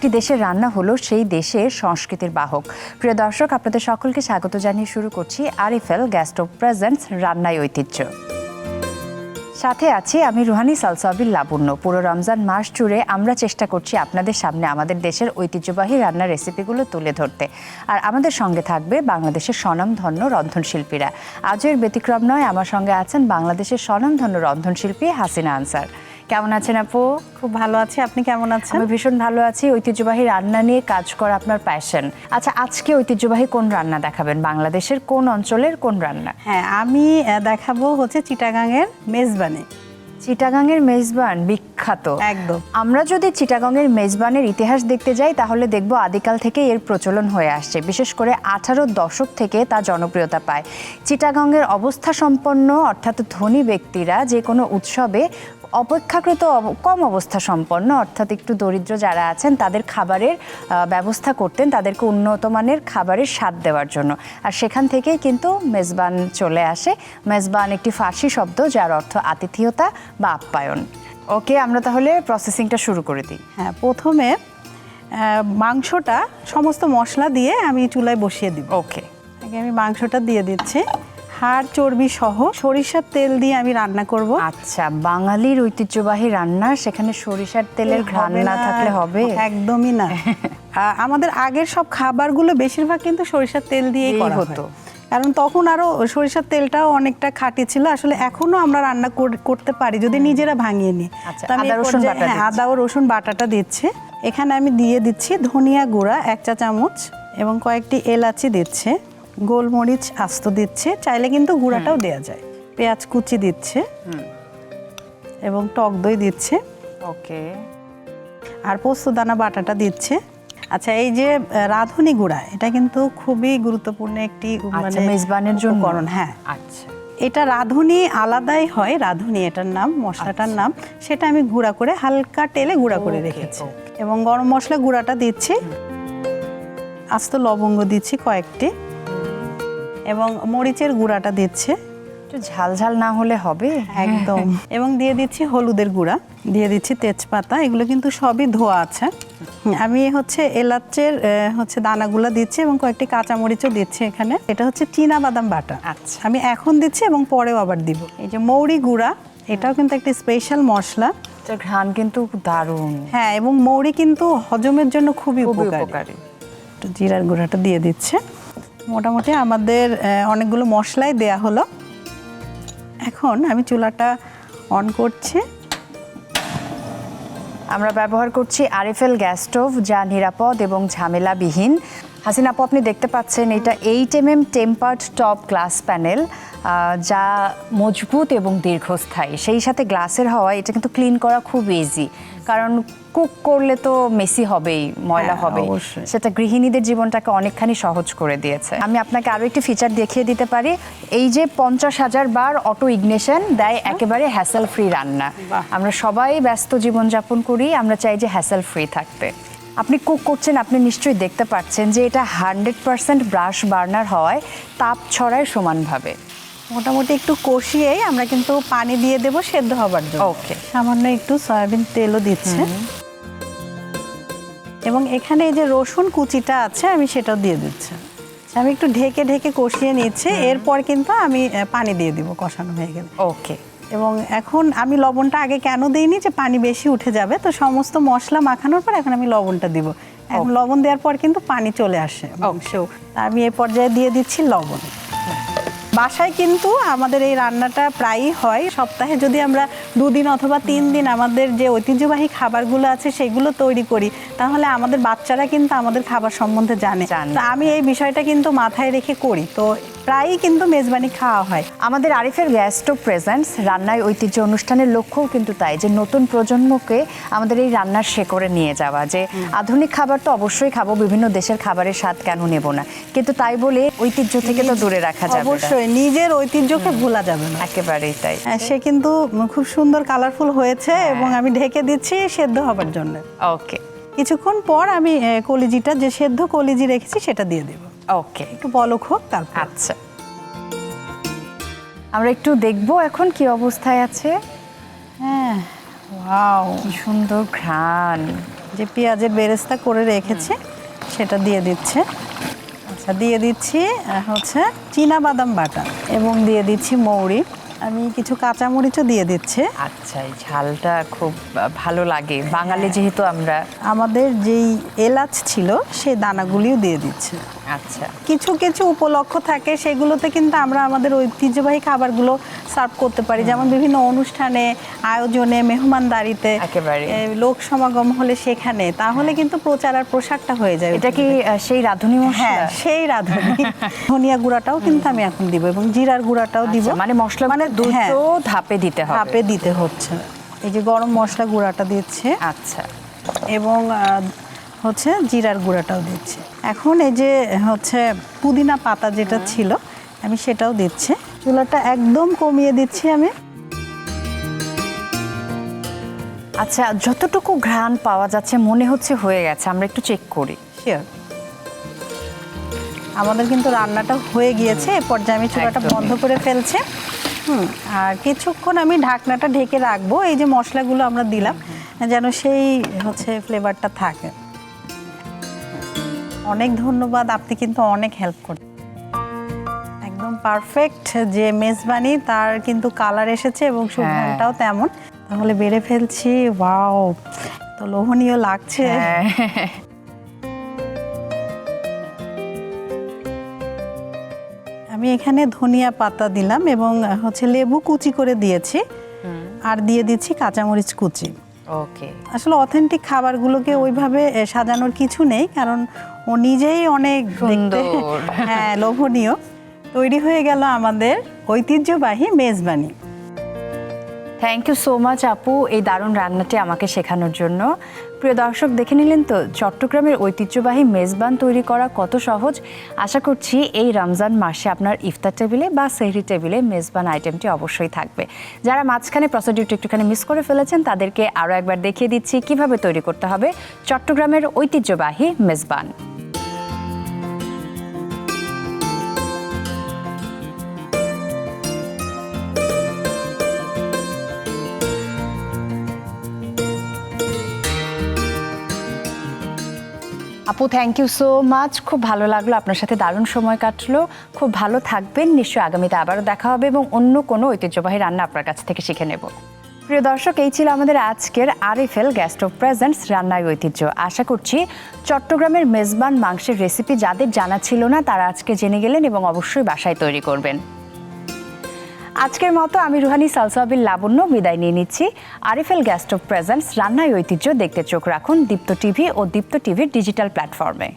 একটি দেশের রান্না হলো সেই দেশের সংস্কৃতির বাহক। প্রিয় দর্শক, আপনাদের সকলকে স্বাগত জানিয়ে শুরু করছি আরিফেল গ্যাস্টো প্রেজেন্টস রান্নায় ঐতিহ্য। সাথে আছি আমি রুহানি সালসাবিল লাবণ্য। পুরো রমজান মাস জুড়ে আমরা চেষ্টা করছি আপনাদের সামনে আমাদের দেশের ঐতিহ্যবাহী রান্নার রেসিপিগুলো তুলে ধরতে। আর আমাদের সঙ্গে থাকবে বাংলাদেশের স্বনামধন্য রন্ধনশিল্পীরা। আজও এর ব্যতিক্রম নয়, আমার সঙ্গে আছেন বাংলাদেশের স্বনামধন্য রন্ধনশিল্পী হাসিনা আনসার। কেমন আছেন আপু? খুব ভালো আছি। আপনি কেমন আছেন? আমি ভীষণ ভালো আছি। ঐতিহ্যবাহী রান্না নিয়ে কাজ করা আপনার প্যাশন আচ্ছা আজকে ঐতিহ্যবাহী কোন রান্না দেখাবেন? বাংলাদেশের কোন অঞ্চলের কোন রান্না? হ্যাঁ আমি দেখাবো হচ্ছে চিটাগাংয়ের মেজবানি। চিটাগাংয়ের মেজবান বিখ্যাত। একদম। আমরা যদি চিটাগংয়ের মেজবানের ইতিহাস দেখতে যাই তাহলে দেখব আদিকাল থেকে এর প্রচলন হয়ে আসছে। বিশেষ করে আঠারো দশক থেকে তা জনপ্রিয়তা পায়। চিটাগংয়ের অবস্থা সম্পন্ন অর্থাৎ ধনী ব্যক্তিরা যে কোনো উৎসবে অপেক্ষাকৃত কম অবস্থা সম্পন্ন অর্থাৎ একটু দরিদ্র যারা আছেন তাদের খাবারের ব্যবস্থা করতেন তাদেরকে উন্নত মানের খাবারের স্বাদ দেওয়ার জন্য। আর সেখান থেকেই কিন্তু মেজবান চলে আসে। মেজবান একটি ফার্সি শব্দ যার অর্থ আতিথেয়তা বা আপ্যায়ন। ওকে আমরা তাহলে প্রসেসিংটা শুরু করে দিই। হ্যাঁ প্রথমে মাংসটা সমস্ত মশলা দিয়ে আমি চুলায় বসিয়ে দিব। ওকে। আগে আমি মাংসটা দিয়ে দিচ্ছি। হাড় চর্বি সহ সরিষার তেল দিয়ে আমি রান্না করব। আচ্ছা বাঙালির ঐতিহ্যবাহী রান্না সেখানে সরিষার তেলের ঘ্রাণ না থাকলে হবে? একদমই না। আমাদের আগের সব খাবারগুলো বেশিরভাগ কিন্তু সরিষার তেল দিয়েই করা হতো। কারণ তখন আরও সরিষার তেলটাও অনেকটা খাঁটি ছিল। আসলে এখনও আমরা রান্না কর- করতে পারি যদি নিজেরা ভাঙিয়ে নিই। আচ্ছা, আদা বাটা হ্যাঁ। আদা ও রসুন বাটাটা দিচ্ছে। এখানে আমি দিয়ে দিচ্ছি ধনিয়া গুঁড়া এক চা চামচ এবং কয়েকটি এলাচি দিচ্ছে। গোলমরিচ আস্ত দিচ্ছে চাইলে কিন্তু গুঁড়াটাও দেওয়া যায়। পেঁয়াজ কুচি দিচ্ছে এবং টক দই দিচ্ছে। ওকে। আর পোস্ত দানা বাটাটা দিচ্ছে। আচ্ছা এই যে রাঁধুনি গুঁড়া এটা কিন্তু খুবই গুরুত্বপূর্ণ একটি আচ্ছা মেজবানের জন্য। উপকরণ হ্যাঁ। আচ্ছা। এটা রাঁধুনি আলাদাই হয় রাঁধুনি এটার নাম মশলাটার নাম। সেটা আমি গুঁড়া করে হালকা তেলে গুঁড়া করে রেখেছি। এবং গরম মশলা গুঁড়াটা দিচ্ছি। আস্ত লবঙ্গ দিচ্ছি কয়েকটি। এবং মরিচের গুঁড়াটা দিচ্ছে। একটু ঝাল ঝাল না হলে হবে একদম। এবং দিয়ে দিচ্ছি হলুদের গুঁড়া দিয়ে দিচ্ছি তেজপাতা এগুলো কিন্তু সবই ধোয়া আছে। আমি হচ্ছে এলাচের হচ্ছে দানাগুলো দিচ্ছি এবং কয়েকটি কাঁচামরিচও দিচ্ছি এখানে। এটা হচ্ছে চীনা বাদাম বাটা। আচ্ছা। আমি এখন দিচ্ছি এবং পরেও আবার দিব। এই যে মৌরি গুঁড়া এটাও কিন্তু একটি স্পেশাল মশলা। ঘ্রাণ কিন্তু দারুণ। হ্যাঁ এবং মৌরি কিন্তু হজমের জন্য খুবই উপকারী। একটু জিরার গুঁড়াটা দিয়ে দিচ্ছে। মোটামুটি আমাদের অনেকগুলো মশলাই দেয়া হলো। এখন আমি চুলাটা অন করছি। আমরা ব্যবহার করছি আরএফএল গ্যাস স্টোভ, যা নিরাপদ এবং ঝামেলাবিহীন। হাসিনা আপু আপনি দেখতে পাচ্ছেন এটা eight M M tempered top glass panel যা মজবুত এবং দীর্ঘস্থায়ী। সেই সাথে গ্লাসের হওয়ায় এটা কিন্তু ক্লিন করা খুব ইজি কারণ কুক করলে তো মেসি হবেই ময়লা হ্যাঁ, হবে সেটা গৃহিণীদের জীবনটাকে অনেকখানি সহজ করে দিয়েছে। আমি আপনাকে আরও একটি ফিচার দেখিয়ে দিতে পারি। এই যে পঞ্চাশ হাজার বার অটো ইগনেশন দেয় একেবারে হ্যাসেল ফ্রি রান্না। আমরা সবাই ব্যস্ত জীবনযাপন করি আমরা চাই যে হ্যাসেল ফ্রি থাকতে। আপনি কুক করছেন আপনি নিশ্চয়ই দেখতে পাচ্ছেন যে এটা হান্ড্রেড পার্সেন্ট ব্রাশ বার্নার হওয়ায় তাপ ছড়ায় সমানভাবে। মোটামুটি একটু কষিয়েই আমরা কিন্তু পানি দিয়ে দেব সেদ্ধ হবার জন্য। ওকে সামান্য একটু সয়াবিন তেলও দিচ্ছে এবং এখানে এই যে রসুন কুচিটা আছে আমি সেটাও দিয়ে দিচ্ছি। আমি একটু ঢেকে ঢেকে কষিয়ে নিচ্ছি। এরপর কিন্তু আমি পানি দিয়ে দিব কষানো হয়ে গেলে। ওকে এবং এখন আমি লবণটা আগে কেন দিইনি যে পানি বেশি উঠে যাবে? তো সমস্ত মশলা মাখানোর পর এখন আমি লবণটা দিব। এখন লবণ দেওয়ার পর কিন্তু পানি চলে আসে। মাংসেও আমি এই পর্যায়ে দিয়ে দিচ্ছি লবণ। বাসায় কিন্তু আমাদের এই রান্নাটা প্রায়ই হয়। সপ্তাহে যদি আমরা দুদিন অথবা তিন দিন আমাদের যে ঐতিহ্যবাহী খাবারগুলো আছে সেগুলো তৈরি করি তাহলে আমাদের বাচ্চারা কিন্তু আমাদের খাবার সম্বন্ধে জানে। আমি এই বিষয়টা কিন্তু মাথায় রেখে করি। তো প্রায়ই কিন্তু মেজবানি খাওয়া হয়। আমাদের আরিফের গ্যাস স্টোভ প্রেজেন্টস রান্নায় ঐতিহ্য অনুষ্ঠানের লক্ষ্যও কিন্তু তাই যে নতুন প্রজন্মকে আমাদের এই রান্নার শেকড়ে নিয়ে যাওয়া যে আধুনিক খাবার তো অবশ্যই খাব বিভিন্ন দেশের খাবারের স্বাদ কেন নেব না? কিন্তু তাই বলে ঐতিহ্য থেকে তো দূরে রাখা যাবে অবশ্যই নিজের ঐতিহ্যকে ভোলা যাবে না। একেবারেই তাই। হ্যাঁ, সে কিন্তু খুব সুন্দর কালারফুল হয়েছে এবং আমি ঢেকে দিচ্ছি সেদ্ধ হবার জন্য। ওকে কিছুক্ষণ পর আমি কলিজিটা যে সেদ্ধ কলিজি রেখেছি সেটা দিয়ে দেব। ওকে একটু বলক হোক তারপর। আচ্ছা। আমরা একটু দেখব এখন কি অবস্থায় আছে। হ্যাঁ ওয়াও কি সুন্দর ঘ্রাণ। যে পেঁয়াজের বেরেস্তা করে রেখেছি সেটা দিয়ে দিচ্ছে। আচ্ছা দিয়ে দিচ্ছি হচ্ছে চীনা বাদাম বাটা এবং দিয়ে দিচ্ছি মৌরি। আমি কিছু কাঁচামরিচও দিয়ে দিচ্ছি। আচ্ছা এই ঝালটা খুব ভালো লাগে। বাঙালি যেহেতু আমরা। আমাদের যেই এলাচ ছিল সেই দানাগুলিও দিয়ে দিচ্ছে। আচ্ছা। কিছু কিছু উপলক্ষ থাকে সেগুলোতে কিন্তু আমরা আমাদের ঐতিহ্যবাহী খাবারগুলো সার্ভ করতে পারি। যেমন বিভিন্ন অনুষ্ঠানে আয়োজনে মেহমানদারিতে। লোক সমাগম হলে সেখানে। তাহলে কিন্তু প্রচার আর প্রসারটা হয়ে যায় এটা কি সেই রাঁধুনি হ্যাঁ সেই রাঁধুনি। ধনিয়া গুঁড়াটাও কিন্তু আমি এখন দিব এবং জিরার গুঁড়াটাও দিব। আচ্ছা, মানে মশলা মানে হ্যাঁ, দুটো ধাপে দিতে হবে। ভাপে দিতে হচ্ছে। এই যে গরম মশলা গুঁড়াটা দিচ্ছে। আচ্ছা। এবং হচ্ছে জিরার গুঁড়াটাও দিচ্ছি। এখন এই যে হচ্ছে পুদিনা পাতা যেটা ছিল আমি সেটাও দিচ্ছি। চুলাটা একদম কমিয়ে দিচ্ছি আমি। আচ্ছা যতটুকু ঘ্রাণ পাওয়া যাচ্ছে মনে হচ্ছে হয়ে গেছে। আমরা একটু চেক করি। শিওর আমাদের কিন্তু রান্নাটা হয়ে গিয়েছে। এ পর্যায়ে আমি চুলাটা বন্ধ করে ফেলছি। হুম আর কিছুক্ষণ আমি ঢাকনাটা ঢেকে রাখব। এই যে মশলাগুলো আমরা দিলাম যেন সেই হচ্ছে ফ্লেভারটা থাকে। অনেক ধন্যবাদ আপনি কিন্তু অনেক হেল্প করেন একদম পারফেক্ট যে মেজবানি তার কিন্তু কালার এসেছে এবং সুগন্ধটাও তেমন। তাহলে বেড়ে ফেলছি ওয়াও তো লোভনীয় লাগছে। হ্যাঁ। আমি এখানে ধনিয়া পাতা দিলাম এবং হচ্ছে লেবু কুচি করে দিয়েছি। আর দিয়ে দিচ্ছি কাঁচামরিচ কুচি। ওকে আসলে অথেন্টিক খাবারগুলোকে ওইভাবে সাজানোর কিছু নেই কারণ ও নিজেই অনেক। হ্যাঁ লোভনীয়। তৈরি হয়ে গেল আমাদের ঐতিহ্যবাহী Mezbani. Thank you so much আপু এই দারুণ রান্নাটি আমাকে শেখানোর জন্য। প্রিয় দর্শক, দেখে নিলেন তো, চট্টগ্রামের ঐতিহ্যবাহী মেজবান তৈরি করা কত সহজ। আশা করছি এই রমজান মাসে আপনার ইফতার টেবিলে বা সেহরি টেবিলে মেজবান আইটেমটি অবশ্যই থাকবে। যারা মাঝখানে প্রসিডিউরটি একটুখানি মিস করে ফেলেছেন, তাদেরকে আরও একবার দেখিয়ে দিচ্ছি কীভাবে তৈরি করতে হবে চট্টগ্রামের ঐতিহ্যবাহী মেজবান। আপু থ্যাংক ইউ সো মাচ খুব ভালো লাগল আপনার সাথে দারুণ সময় কাটলো। খুব ভালো থাকবেন। নিশ্চয়ই আগামীতে আবারও দেখা হবে এবং অন্য কোনো ঐতিহ্যবাহী রান্না আপনার কাছ থেকে শিখে নেব। প্রিয় দর্শক, এই ছিল আমাদের আজকের আরএফএল গ্যাস্ট অফ প্রেজেন্টস রান্নায় ঐতিহ্য। আশা করছি চট্টগ্রামের মেজবান মাংসের রেসিপি যাদের জানা ছিল না, তারা আজকে জেনে গেলেন এবং অবশ্যই বাসায় তৈরি করবেন। আজকের মতো আমি রুহানি সালসাবিল লাবণ্য বিদায় নিয়ে নিচ্ছি। আরিফেল গ্যাস্ট অফ প্রেজেন্টস, রান্নায় ঐতিহ্য দেখতে চোখ রাখুন দীপ্ত টিভি ও দীপ্ত টিভির ডিজিটাল প্ল্যাটফর্মে।